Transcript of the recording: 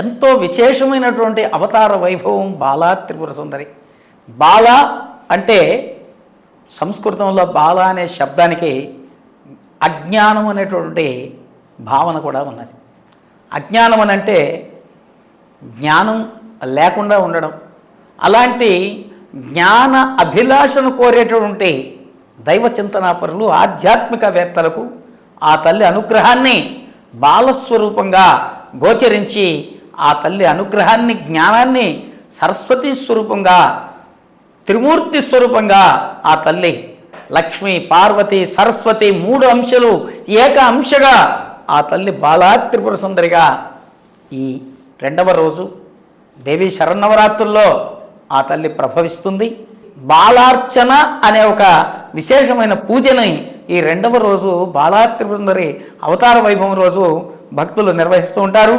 ఎంతో విశేషమైనటువంటి అవతార వైభవం బాలా త్రిపుర సుందరి. బాల అంటే సంస్కృతంలో బాల అనే శబ్దానికి అజ్ఞానం అనేటువంటి భావన కూడా ఉన్నది. అజ్ఞానం అని అంటే జ్ఞానం లేకుండా ఉండడం. అలాంటి జ్ఞాన అభిలాషను కోరేటటువంటి దైవ చింతనాపరులు ఆధ్యాత్మికవేత్తలకు ఆ తల్లి అనుగ్రహాన్ని బాలస్వరూపంగా గోచరించి ఆ తల్లి అనుగ్రహాన్ని జ్ఞానాన్ని సరస్వతి స్వరూపంగా త్రిమూర్తి స్వరూపంగా ఆ తల్లి లక్ష్మి పార్వతి సరస్వతి మూడు అంశాలు ఏక అంశగా ఆ తల్లి బాలా త్రిపుర సుందరిగా ఈ రెండవ రోజు దేవి శరన్నవరాత్రుల్లో ఆ తల్లి ప్రభవిస్తుంది. బాలార్చన అనే ఒక విశేషమైన పూజని ఈ రెండవ రోజు బాలా త్రిపుర సుందరి అవతార వైభవం రోజు భక్తులు నిర్వహిస్తూ ఉంటారు.